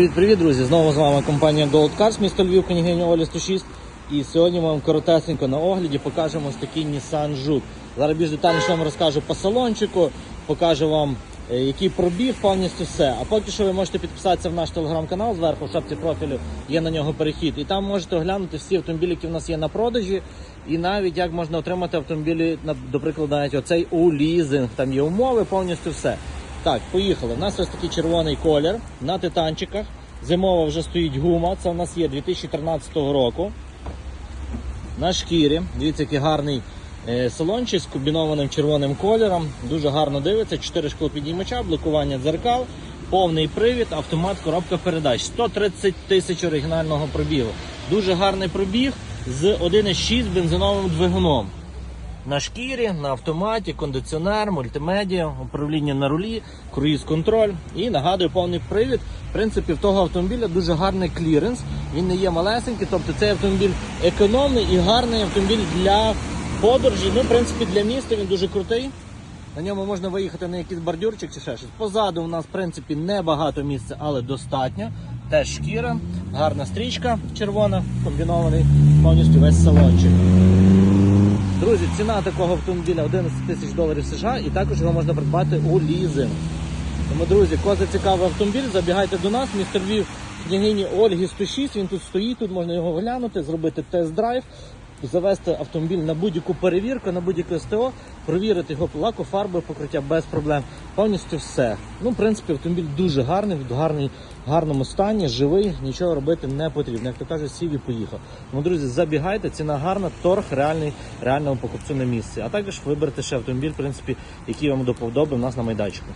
Привіт, привіт, друзі! Знову з вами компанія Gold Cars, місто Львів, княгиня Олі 106. І сьогодні ми вам коротесенько на огляді покажемо ось такий Nissan Juke. Зараз більш детальніше вам розкажу по салончику, покажу вам, е, який пробіг, повністю все. А поки що ви можете підписатися в наш телеграм-канал зверху, в шапці профілю є на нього перехід. І там можете оглянути всі автомобілі, які в нас є на продажі, і навіть як можна отримати автомобілі, до прикладу, навіть оцей у лізинг. Там є умови, повністю все. Так, поїхали. У нас ось такий червоний колір на титанчиках. Зимова вже стоїть гума. Це у нас є 2013 року. На шкірі. Дивіться, який гарний е, салончик з комбінованим червоним кольором. Дуже гарно дивиться. 4 шклопідіймача, блокування дзеркал, повний привід, автомат, коробка передач. 130 тисяч оригінального пробігу. Дуже гарний пробіг з 1,6 бензиновим двигуном. На шкірі, на автоматі, кондиціонер, мультимедіа, управління на рулі, круїз-контроль і нагадую повний привід. В принципі, в того автомобіля дуже гарний кліренс. Він не є малесенький, тобто цей автомобіль економний і гарний автомобіль для подорожі. Ну, в принципі, для міста він дуже крутий. На ньому можна виїхати на якийсь бордюрчик чи ще щось. Позаду у нас, в принципі, небагато місця, але достатньо. Теж шкіра, гарна стрічка червона, комбінований повністю весь салончик. Друзі, ціна такого автомобіля 11 тисяч доларів США і також його можна придбати у лізинг. Тому, друзі, кого зацікавив автомобіль, забігайте до нас, містер Львів, княгині Ольги 106, він тут стоїть, тут можна його глянути, зробити тест-драйв, завести автомобіль на будь-яку перевірку, на будь-яке СТО, провірити його лаку, фарби, покриття без проблем. Повністю все. Ну, в принципі, автомобіль дуже гарний, в гарний, гарному стані, живий, нічого робити не потрібно. Як то кажуть, сів і поїхав. Тому, друзі, забігайте, ціна гарна, торг реальний, реальному покупцю на місці. А також виберете ще автомобіль, в принципі, який вам до вподоби в нас на майданчику.